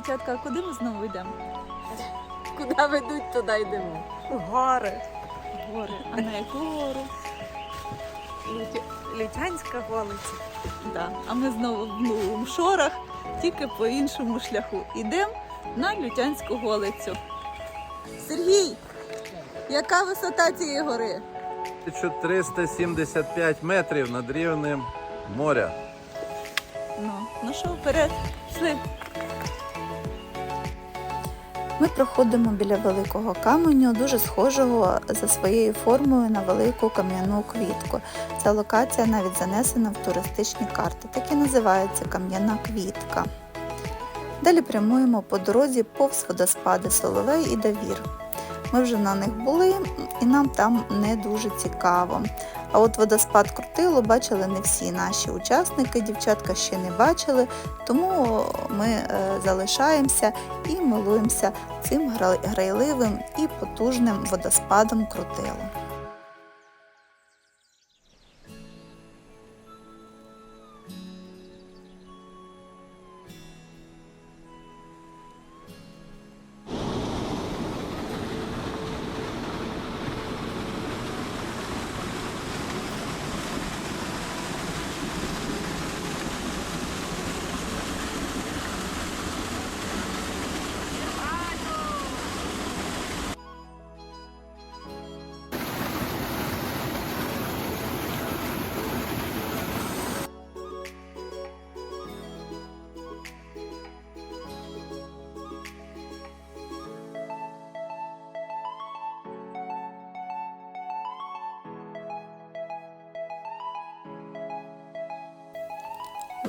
дівчатка, а куди ми знову йдемо? Куди ведуть, туди йдемо. Гори. Гори. А на яку гору? Лють- Лютянська голиця. Да. А ми знову в Мшорах, тільки по іншому шляху. Ідемо на Лютянську голицю. Сергій, яка висота цієї гори? 1375 метрів над рівнем моря. Ну, ну що, вперед, пішли. Ми проходимо біля великого каменю, дуже схожого за своєю формою на велику кам'яну квітку. Ця локація навіть занесена в туристичні карти, так і називається кам'яна квітка. Далі прямуємо по дорозі повз водоспади Соловей і Давір. Ми вже на них були, і нам там не дуже цікаво. А от водоспад крутило бачили не всі наші учасники, дівчатка ще не бачили, тому ми е, залишаємося і милуємося цим грайливим і потужним водоспадом крутило.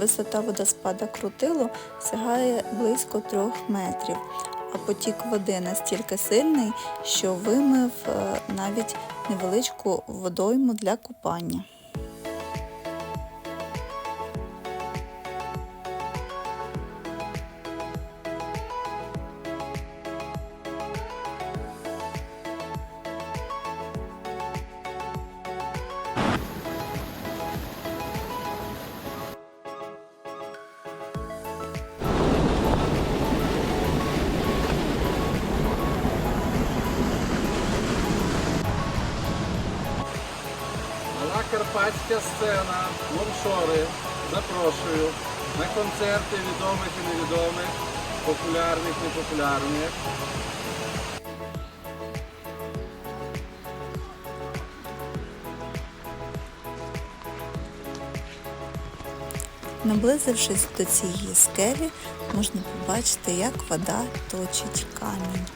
Висота водоспада крутило сягає близько трьох метрів, а потік води настільки сильний, що вимив е, навіть невеличку водойму для купання. Мала сцена, лоншори. Запрошую на концерти відомих і невідомих, популярних, непопулярних. Наблизившись до цієї скелі, можна побачити, як вода точить камінь.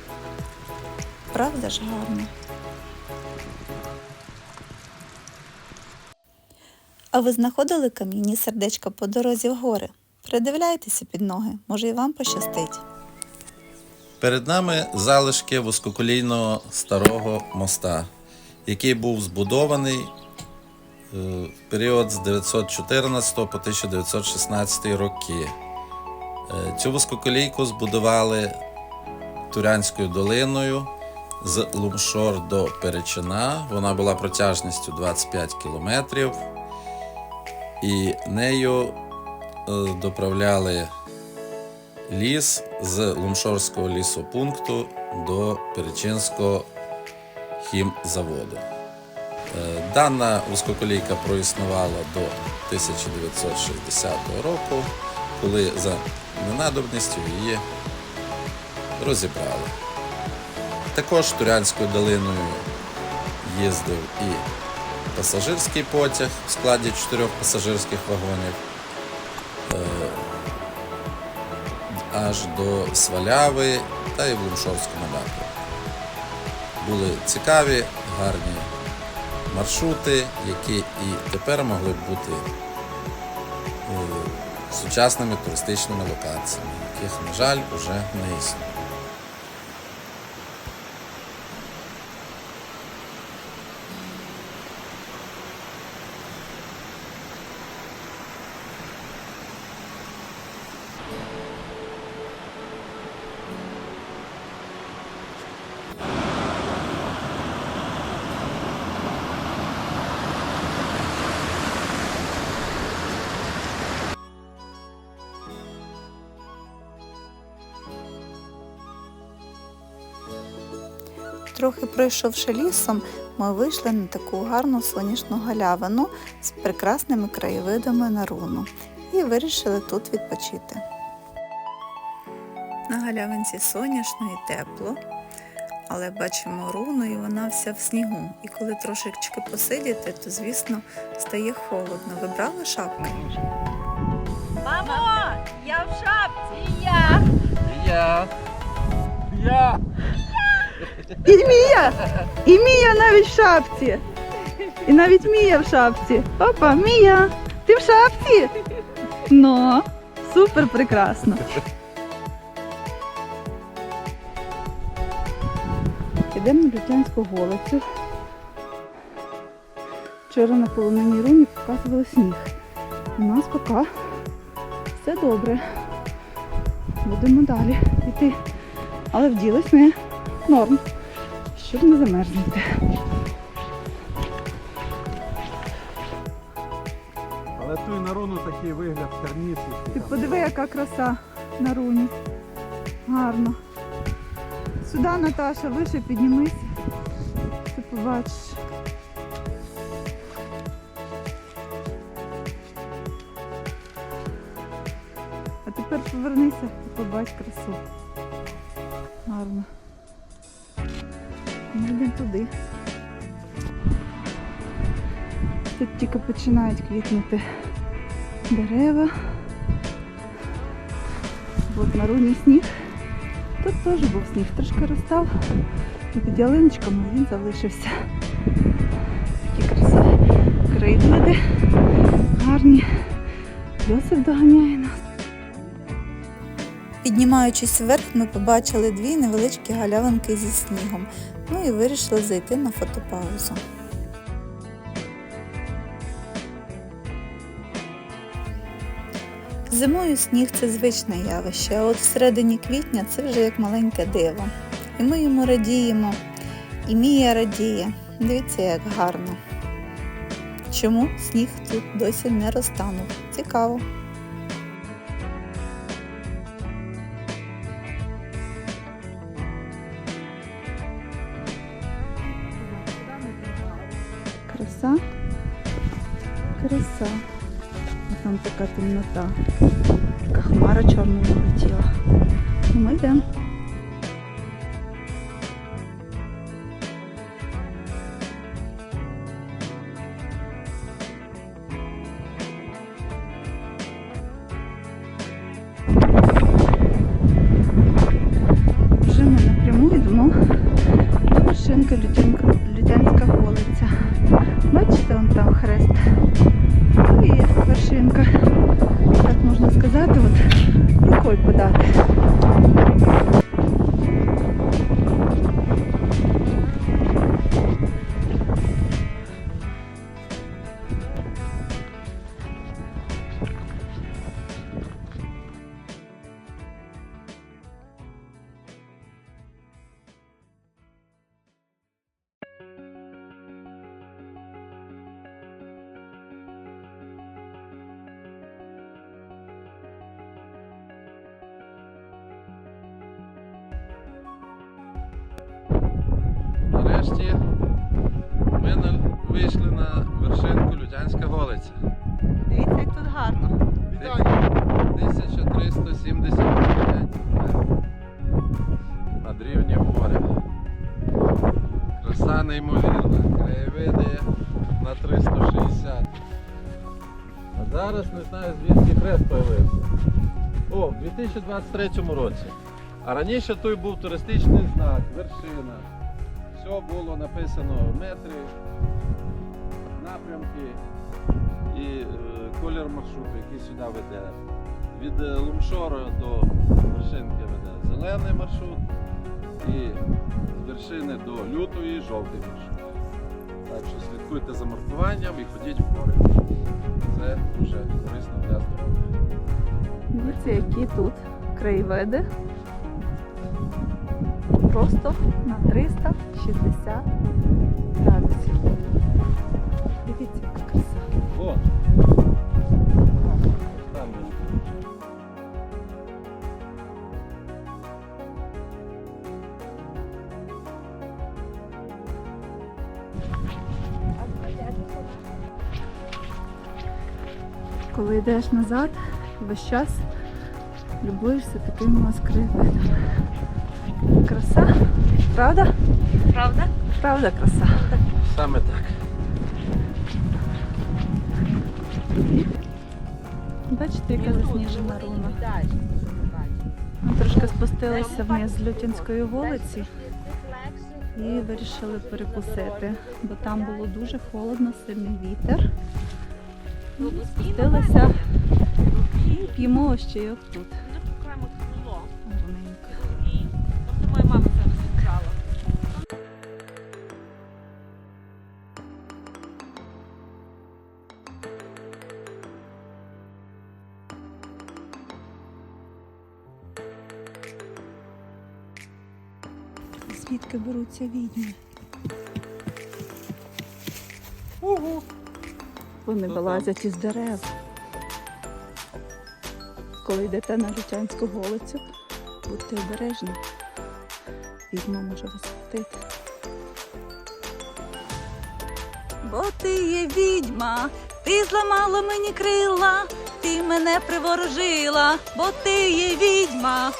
Правда ж гарно? А ви знаходили кам'яні сердечка по дорозі в гори? Придивляйтеся під ноги, може і вам пощастить. Перед нами залишки вузькоколійного старого моста, який був збудований е, в період з 914 по 1916 роки. Е, Цю вузькоколійку збудували Турянською долиною з Лумшор до Перечина. Вона була протяжністю 25 кілометрів. І нею е, доправляли ліс з Лумшорського лісопункту до Перечинського хімзаводу. Е, Дана вузькоколійка проіснувала до 1960 року, коли за ненадобністю її розібрали. Також Турянською долиною їздив і пасажирський потяг в складі чотирьох пасажирських вагонів. Е, аж до Сваляви та і в Лумшовському напрямку. Були цікаві, гарні маршрути, які і тепер могли б бути е, сучасними туристичними локаціями, яких, на жаль, уже не існує. Трохи пройшовши лісом, ми вийшли на таку гарну сонячну галявину з прекрасними краєвидами на руну і вирішили тут відпочити. На галявинці сонячно і тепло, але бачимо руну і вона вся в снігу. І коли трошечки посидіти, то звісно стає холодно. Ви брали шапки? Мамо, я в шапці. Я. Я. Я. І Мія! І Мія навіть в шапці. І навіть Мія в шапці. Опа, Мія! Ти в шапці? Ну, супер прекрасно. Йдемо на Лютянську голицю. Вчора на полонині руні показували сніг. У нас поки все добре. Будемо далі йти. Але вділись ми норм, щоб не замерзнути. Але ту і на руну такий вигляд терністий. Ти подиви, яка краса на руні. Гарно. Сюди, Наташа, вище піднімись. Ти побачиш. А тепер повернися і побач красу. Гарно. Ми йдемо туди. Тут тільки починають квітнути дерева. От на руні сніг. Тут теж був сніг, трошки розстав. І під ялиночками він залишився. Такі красиві краєвиди, гарні. Йосип доганяє нас. Піднімаючись вверх, ми побачили дві невеличкі галявинки зі снігом. Ну і вирішили зайти на фотопаузу. Зимою сніг це звичне явище, а от всередині квітня це вже як маленьке диво. І ми йому радіємо, і Мія радіє. Дивіться, як гарно. Чому сніг тут досі не розтанув? Цікаво. Краса. Краса. Там така темнота. Така хмара чорна налетіла. Ну, Ми йдемо. 골프다. Вийшли на вершинку Лютянська голиця. Дивіться, як тут гарно. 1375 метрів над рівнем моря. Краса неймовірна, краєвиди на 360. А зараз не знаю звідки хрест появився. О, в 2023 році. А раніше той був туристичний знак, вершина. Все було написано метри, напрямки і е, колір маршруту, який сюди веде. Від е, Лумшора до вершинки веде зелений маршрут і з вершини до лютої жовтий маршрут. Так що слідкуйте за маркуванням і ходіть в гори. Це дуже корисно для здоров'я. Дивіться, які тут краєвиди. Просто на 360 йдеш назад, весь час любуєшся такими ось. Краса, правда? Правда? Правда, краса. Саме так. Бачите, яка засніжена руна. Ми трошки спустилися вниз з Лютінської вулиці і вирішили перекусити, бо там було дуже холодно, сильний вітер. Спустилися і п'ємо ось чайок тут. Звідки беруться відьми? Вони вилазять із дерев. Коли йдете на Лютянську вулицю, будьте обережні. Відьма може вас схватити. Бо ти є відьма, ти зламала мені крила, ти мене приворожила, бо ти є відьма.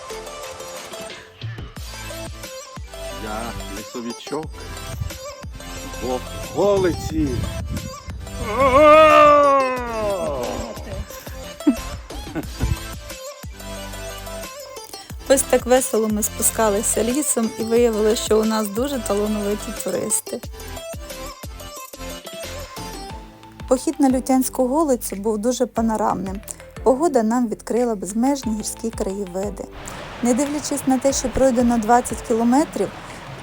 Я лісовичок. Бог голиці. Ось так весело ми спускалися лісом і виявили, що у нас дуже талановиті туристи. Похід на Лютянську вулицю був дуже панорамним. Погода нам відкрила безмежні гірські краєвиди. Не дивлячись на те, що пройдено 20 кілометрів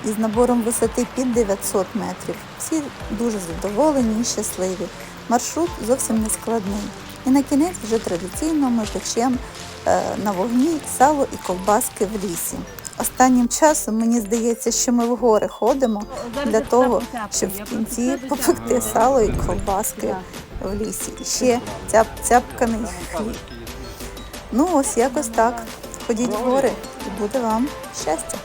із набором висоти під 900 метрів, всі дуже задоволені і щасливі. Маршрут зовсім не складний. І на кінець вже традиційно ми печемо е, на вогні сало і ковбаски в лісі. Останнім часом мені здається, що ми в гори ходимо для того, щоб в кінці попекти сало і ковбаски в лісі. І ще цяп, цяпканий хліб. Ну ось якось так. Ходіть в гори і буде вам щастя.